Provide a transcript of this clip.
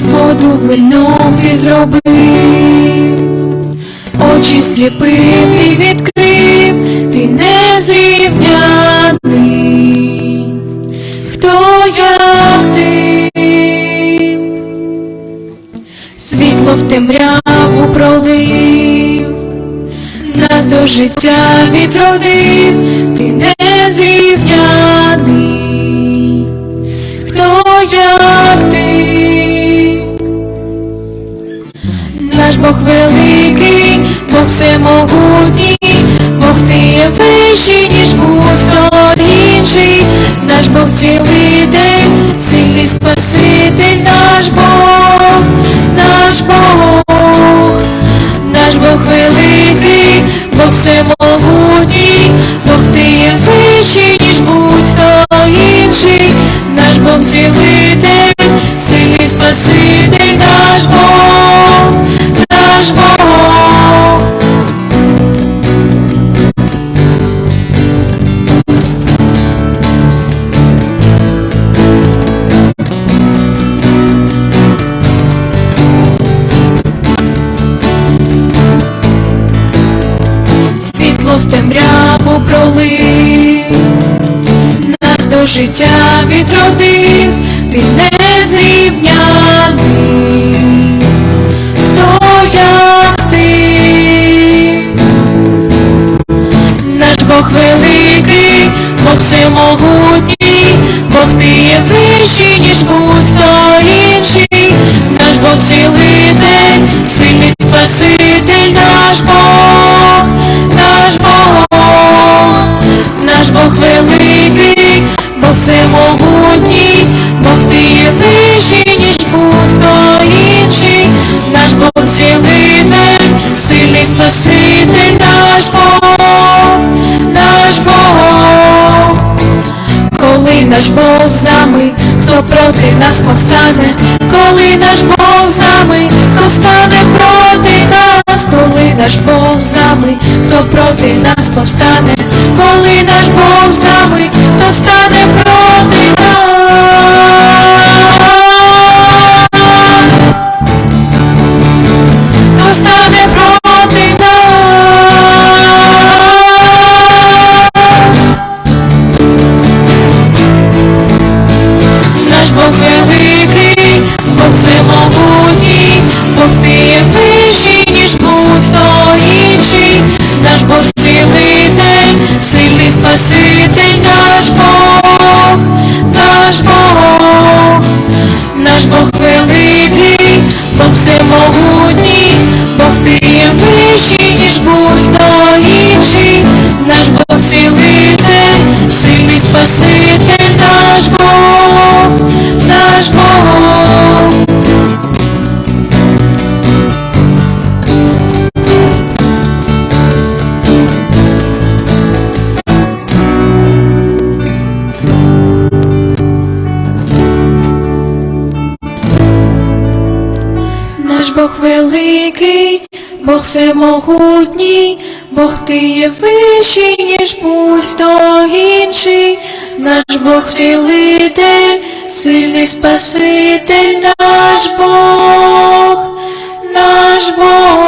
воду вином ти зробив, очі сліпим ти відкрив, В темряву пролив, нас до життя відродив, ти незрівняний, хто як ти. Наш Бог великий, Бог всемогутній, Бог ти є вищий, ніж будь-хто інший, наш Бог цілитель, сильний Спаситель, Бог всемогутній, Бог ти є вищий, ніж будь-хто інший, наш Бог цілитель, сильний Спаситель, темряву пролив, нас до життя відродив, ти незрівняний, хто як ти, наш Бог великий, Бог всемогутній, Бог ти є вищий, ніж будь-хто інший, наш Бог цілитель, Бог великий, Бог всемогутній, Бог ти є вищий, ніж будь-хто інший, наш Бог цілитель, сильний Спаситель, наш Бог, наш Бог. Коли наш Бог з нами, хто проти нас повстане, коли наш Бог з нами, хто стане проти нас, наш Бог з нами, хто проти нас повстане, коли наш Бог з нами, хто стане проти нас, хто стане проти нас. Наш Бог великий, Бог всемогутній, Бог ти є вищий, ніж будь-хто Бог великий, Бог всемогутній, Бог ти є вищий, ніж будь-хто інший, наш Бог цілитель, сильний Спаситель, наш Бог, наш Бог.